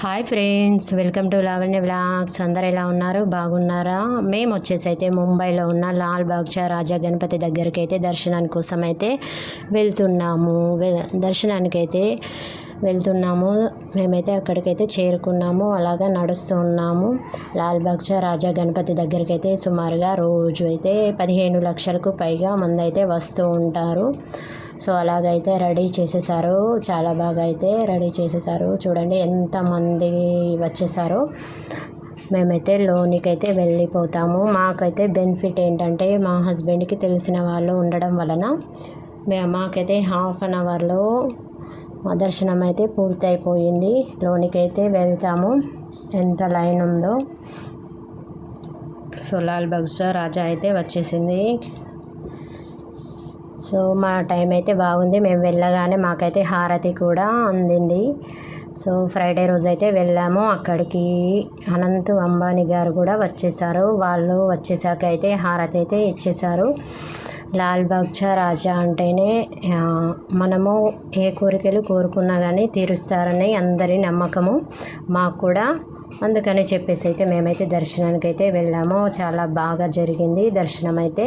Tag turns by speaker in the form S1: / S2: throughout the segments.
S1: Hi friends welcome to Lavanya vlogs అందరు ఎలా ఉన్నారు? బాగున్నారా? మేము వచ్చేసి అయితే ముంబైలో ఉన్న లాల్ బాగ్చా రాజా గణపతి దగ్గరికి అయితే దర్శనాని కోసం అయితే వెళ్తున్నాము. దర్శనానికి అయితే వెళ్తున్నాము. మేమైతే అక్కడికైతే చేరుకున్నాము. అలాగా నడుస్తూ ఉన్నాము. లాల్ బాగ్చా రాజా గణపతి దగ్గరికి అయితే సుమారుగా రోజు అయితే పదిహేను లక్షలకు పైగా మంది అయితే వస్తూ ఉంటారు. సో అలాగైతే రెడీ చేసేసారు. చాలా బాగా అయితే రెడీ చేసేసారు. చూడండి ఎంతమంది వచ్చేసారో. మేమైతే లోనికైతే వెళ్ళిపోతాము. మాకైతే బెనిఫిట్ ఏంటంటే మా హస్బెండ్కి తెలిసిన వాళ్ళు ఉండడం వలన మేము మాకైతే హాఫ్ అన్ అవర్లో దర్శనం అయితే పూర్తి అయిపోయింది లోనికైతే వెళ్తాము. ఎంత లైన్ ఉందో. సో లాల్ బగ్జా రాజా అయితే వచ్చేసింది. సో మా టైం అయితే బాగుంది. మేము వెళ్ళగానే మాకైతే హారతి కూడా అందింది. సో ఫ్రైడే రోజు అయితే వెళ్ళాము. అక్కడికి అనంత్ అంబానీ గారు కూడా వచ్చేసారు. వాళ్ళు వచ్చేసాక అయితే హారతి అయితే ఇచ్చేశారు లాల్ బాగ్చా రాజా అంటేనే మనము ఏ కోరికలు కోరుకున్నా కానీ తీరుస్తారని అందరి నమ్మకము మాకు కూడా అందుకని చెప్పేసి అయితే మేమైతే దర్శనానికి అయితే వెళ్ళాము చాలా బాగా జరిగింది దర్శనం అయితే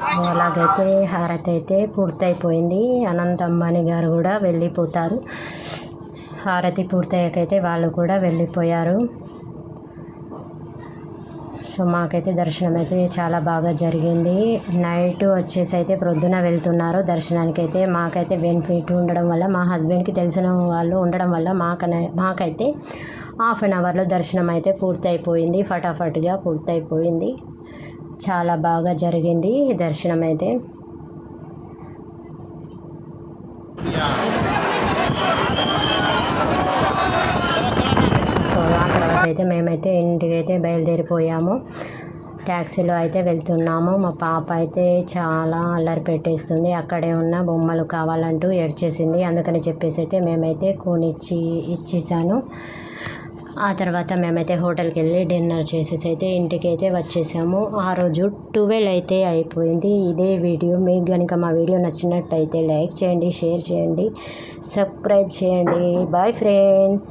S1: సో అలాగైతే హారతి అయితే పూర్తయిపోయింది. అనంతమ్మని గారు కూడా వెళ్ళిపోతారు. హారతి పూర్తయ్యాకైతే వాళ్ళు కూడా వెళ్ళిపోయారు. సో మాకైతే దర్శనం అయితే చాలా బాగా జరిగింది. నైట్ వచ్చేసి అయితే ప్రొద్దున వెళ్తున్నారు దర్శనానికి అయితే మాకైతే బెనిఫిట్ ఉండడం వల్ల మా హస్బెండ్కి తెలిసిన వాళ్ళు ఉండడం వల్ల మాకనే మాకైతే హాఫ్ అన్ అవర్లో దర్శనం అయితే పూర్తయిపోయింది. ఫటాఫట్గా పూర్తయిపోయింది. చాలా బాగా జరిగింది దర్శనం అయితే సో ఆ తర్వాత అయితే మేమైతే ఇంటికి అయితే బయలుదేరిపోయాము. ట్యాక్సీలో అయితే వెళ్తున్నాము. మా పాప అయితే చాలా అల్లరి పెట్టేస్తుంది. అక్కడే ఉన్న బొమ్మలు కావాలంటూ ఏడ్చేసింది. అందుకని చెప్పేసి అయితే మేమైతే కూనిచ్చి ఇచ్చేసాను. ఆ తర్వాత మేమైతే హోటల్కి వెళ్ళి డిన్నర్ చేసేసి అయితే ఇంటికి అయితే వచ్చేసాము. ఆ రోజు ట్వెల్వ్ అయితే అయిపోయింది. ఇదే వీడియో. మీకు కనుక మా వీడియో నచ్చినట్టయితే లైక్ చేయండి షేర్ చేయండి సబ్స్క్రైబ్ చేయండి. Bye friends.